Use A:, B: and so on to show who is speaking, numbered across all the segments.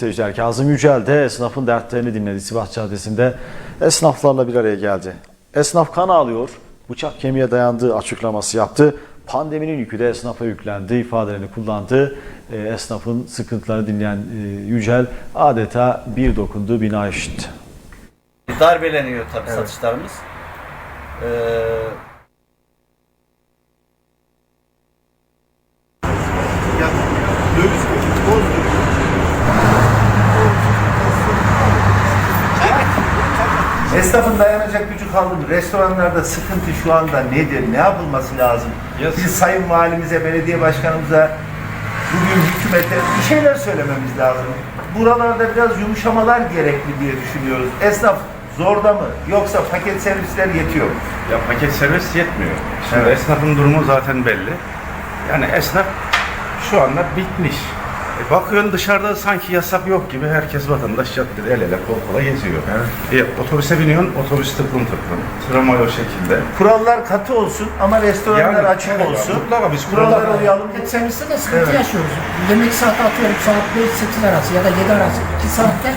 A: Seyirciler Kazım Yücel de esnafın dertlerini dinledi. Sivas Caddesi'nde esnaflarla bir araya geldi. Esnaf kan ağlıyor, bıçak kemiğe dayandığı açıklaması yaptı. Pandeminin yükü de esnafa yüklendi ifadelerini kullandı. E, esnafın sıkıntılarını dinleyen e, Yücel adeta bir dokundu bina işitti.
B: Darbeleniyor tabii satışlarımız. Ee,
C: Esnafın dayanacak gücü kaldı mı? Restoranlarda sıkıntı şu anda nedir? Ne yapılması lazım? Biz Sayın Valimize, belediye başkanımıza, bugün hükümete bir şeyler söylememiz lazım. Buralarda biraz yumuşamalar gerekli diye düşünüyoruz. Esnaf zorda mı? Yoksa paket servisler yetiyor mu?
D: Ya paket servis yetmiyor. Şimdi
C: Evet.
D: esnafın durumu zaten belli. Yani esnaf şu anda bitmiş. E bakıyorsun dışarıda sanki yasak yok gibi herkes vatandaş caddede el ele kol kola geziyor. E, otobüse biniyorsun, otobüs tıklım tıklım. Tramvay o şekilde.
C: Kurallar katı olsun ama restoranlar
D: Yani,
C: açık
D: evet,
C: olsun.
D: mutlaka biz
C: Kurallara
D: kurallara-
C: uyalım.
E: Serviste de sıkıntı
C: Evet.
E: yaşıyoruz. Yemek saati atıyorum saat 5-8 arası ya da 7 arası 2 saatte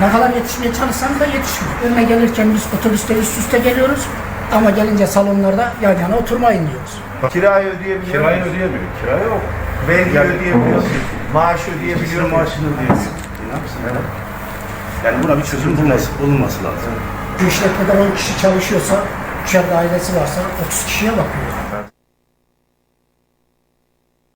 E: ne kadar yetişmeye çalışsam da yetişmiyor. Önüne gelirken biz otobüste üst üste geliyoruz ama gelince salonlarda yan yana oturmayın diyoruz.
C: Kirayı ödeyebiliyor
D: Kirayı
C: muyuz?
D: ödeyemiyor. Kira yok.
C: Vergi
D: Yani-
C: ödeyebiliyorsun. Maaş ödeyebiliyor
D: Biliyor
C: muyuz?
D: maaşını ödeyemiyor. Ne yapsın? Yani buna bir çözüm bulması, bulunması lazım.
E: Bu işletmede 10 kişi çalışıyorsa, dışarıda ailesi varsa 30 kişiye bakıyor.